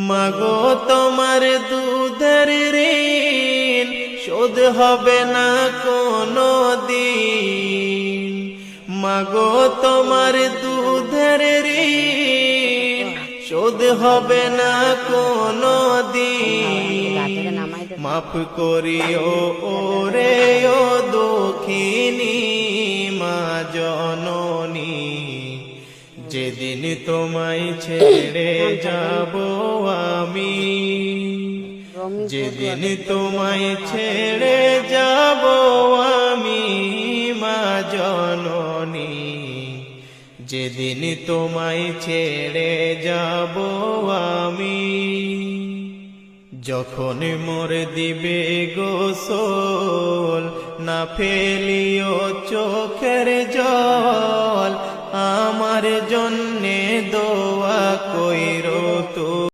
মাগো তোমার দুধের ঋণ শোধ হবে না কোনো দিন মাগো তোমার দুধের ঋণ শোধ হবে না কোনো দিন মাফ করিও ওরে ও দক্ষিণী মা জননী যেদিন তোমায় ছেড়ে যাব আমি। যেদিন তোমায় ছেড়ে যাব আমি মা জননী। যেদিন তোমায় ছেড়ে যাব আমি যখন মোর দিবে গোসল না ফেলিও চোখের জল আমার জন্যে দোয়া কইরো